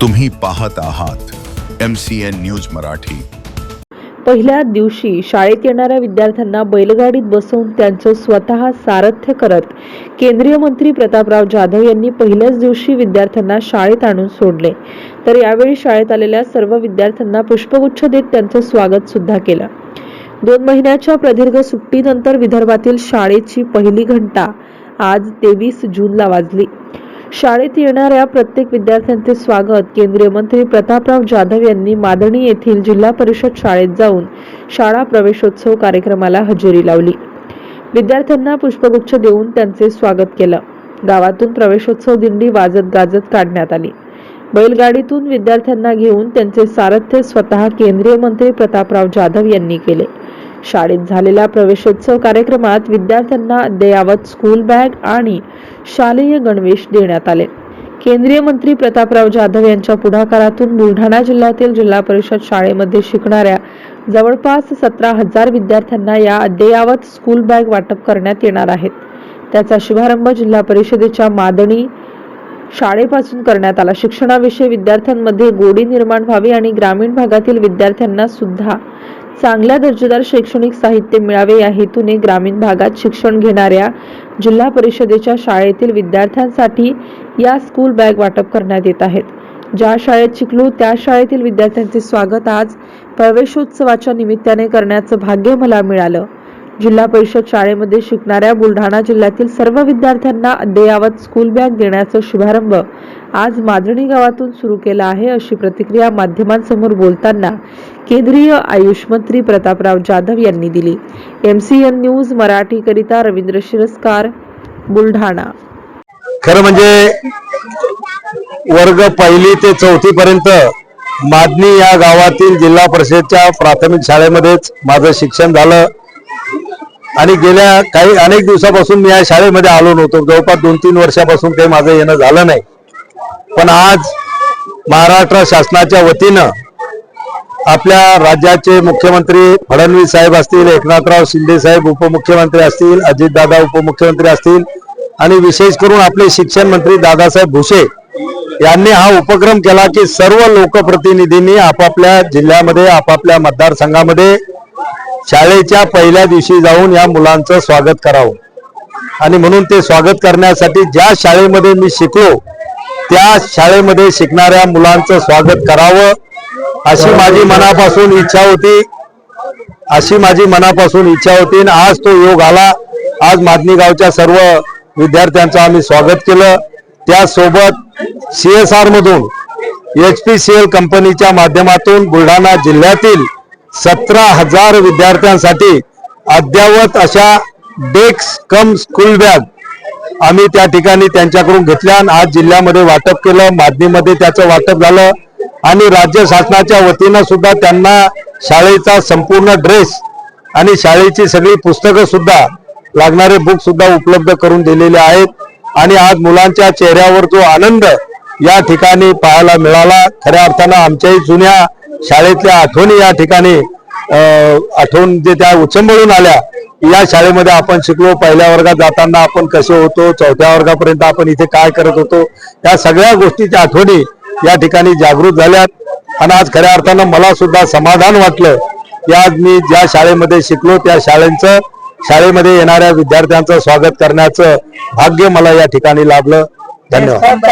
तुम्ही पाहत आहात M C N news Marathi. पहिल्या दिवशी शाळेत येणाऱ्या विद्यार्थ्यांना बैलगाडीत बसवून त्यांचं स्वतः सारथ्य करत केंद्रीय मंत्री प्रतापराव जाधव यांनी पहिल्याच दिवशी विद्यार्थ्यांना शाळेत आणून सोडले. तर यावेळी शाळेत आलेल्या सर्व विद्यार्थ्यांना पुष्पगुच्छ देत त्यांचं स्वागत सुद्धा केलं. दोन महिन्याच्या प्रदीर्घ सुट्टीनंतर विदर्भातील शाळेची पहिली घंटा आज तेवीस जूनला वाजली. शाळेत येणाऱ्या प्रत्येक विद्यार्थ्यांचे स्वागत. केंद्रीय मंत्री प्रतापराव जाधव यांनी मादणी येथील जिल्हा परिषद शाळेत जाऊन शाळा प्रवेशोत्सव कार्यक्रमाला हजेरी लावली. विद्यार्थ्यांना पुष्पगुच्छ देऊन त्यांचे स्वागत केलं. गावातून प्रवेशोत्सव दिंडी वाजत गाजत काढण्यात आली. बैलगाडीतून विद्यार्थ्यांना घेऊन त्यांचे सारथ्य स्वतः केंद्रीय मंत्री प्रतापराव जाधव यांनी केले. शाळेत झालेल्या प्रवेशोत्सव कार्यक्रमात विद्यार्थ्यांना अद्ययावत स्कूल बॅग आणि शालेय गणवेश देण्यात आले. केंद्रीय मंत्री प्रतापराव जाधव यांच्या पुढाकारातून बुलढाणा जिल्ह्यातील जिल्हा परिषद शाळेमध्ये शिकणाऱ्या जवळपास सतरा हजार विद्यार्थ्यांना या अद्ययावत स्कूल बॅग वाटप करण्यात येणार आहेत. त्याचा शुभारंभ जिल्हा परिषदेच्या मादणी शाळेपासून करण्यात आला. शिक्षणाविषयी विद्यार्थ्यांमध्ये गोडी निर्माण व्हावी आणि ग्रामीण भागातील विद्यार्थ्यांना सुद्धा चांगल्या दर्जेदार शैक्षणिक साहित्य मिळावे या हेतूने ग्रामीण भागात शिक्षण घेणाऱ्या जिल्हा परिषदेच्या शाळेतील विद्यार्थ्यांसाठी या स्कूल बॅग वाटप करण्यात येत आहेत. ज्या शाळेत शिकलो त्या शाळेतील विद्यार्थ्यांचे स्वागत आज प्रवेशोत्सवाच्या निमित्ताने करण्याचं भाग्य मला मिळालं. जिल्हा परिषद शाळेमध्ये शिकणाऱ्या बुलढाणा जिल्ह्यातील सर्व विद्यार्थ्यांना अद्ययावत स्कूल बॅग देण्याचा शुभारंभ आज मादणी गावातून सुरू केला आहे अशी प्रतिक्रिया माध्यमांसमोर बोलताना केंद्रीय आयुष मंत्री प्रतापराव जाधव यांनी दिली. एम सी एन न्यूज मराठीकरिता रवींद्र शिरस्कार बुलढाणा. खरं म्हणजे वर्ग पहिली ते चौथी पर्यंत मादनी या गावातील जिल्हा परिषदच्या प्राथमिक शाळेमध्येच माझं शिक्षण झालं. आणि गेल्या काही अनेक दिवसापासून मी या शाळेमध्ये आलो नव्हतो. जवळपास दोन तीन वर्षापासून काही माझं येणं झालं नाही. पण आज महाराष्ट्र शासनाच्या वतीनं आपल्या राज्याचे मुख्यमंत्री फडणवीस साहेब असतील एकनाथराव शिंदे साहेब उपमुख्यमंत्री असतील अजितदादा उपमुख्यमंत्री असतील आणि विशेष करून आपले शिक्षण मंत्री दादासाहेब भुसे यांनी हा उपक्रम केला की सर्व लोकप्रतिनिधींनी आपापल्या जिल्ह्यामध्ये आपापल्या मतदारसंघामध्ये शाळेच्या पहिल्या दिवशी जाऊन या मुलांचं स्वागत करावं. आणि म्हणून ते स्वागत करण्यासाठी ज्या शाळेमध्ये मी शिकलो त्या शाळेमध्ये शिकणाऱ्या मुलांचं स्वागत करावं. अशी माझी मनापासून इच्छा होती. अशी माझी मनापासून इच्छा होती आणि आज तो योग आला. आज मादनी गावच्या सर्व विद्यार्थ्यांचं आम्ही स्वागत केलं. त्यासोबत सी एस आरमधून एच पी सी एल कंपनीच्या माध्यमातून बुलढाणा जिल्ह्यातील सतरा हजार विद्यार्थ्यांसाठी अद्ययावत अशा डेस्क कम स्कूल बॅग आम्ही त्या ठिकाणी त्यांच्याकडून घेतल्या आणि आज जिल्ह्यामध्ये वाटप केलं. मादनीमध्ये त्याचं वाटप झालं. आणि राज्य शासनाच्या वतीनं सुद्धा त्यांना शाळेचा संपूर्ण ड्रेस आणि शाळेची सगळी पुस्तकं सुद्धा लागणारे बुक सुद्धा उपलब्ध करून दिलेले आहेत. आणि आज मुलांच्या चेहऱ्यावर जो आनंद या ठिकाणी पाहायला मिळाला खऱ्या अर्थानं आमच्याही जुन्या शाळेतल्या आठवणी या ठिकाणी आठवण जे त्या उचंबळून आल्या या शाळेमध्ये आपण शिकलो. पहिल्या वर्गात जाताना आपण कसे होतो चौथ्या वर्गापर्यंत आपण इथे काय करत होतो या सगळ्या गोष्टीच्या आठवणी या ठिकाणी जागृत झाल्यात. आणि आज खऱ्या अर्थानं मला सुद्धा समाधान वाटलं की आज मी ज्या शाळेमध्ये शिकलो त्या शाळेचं शाळेमध्ये येणाऱ्या विद्यार्थ्यांचं स्वागत करण्याचं भाग्य मला या ठिकाणी लाभलं. धन्यवाद.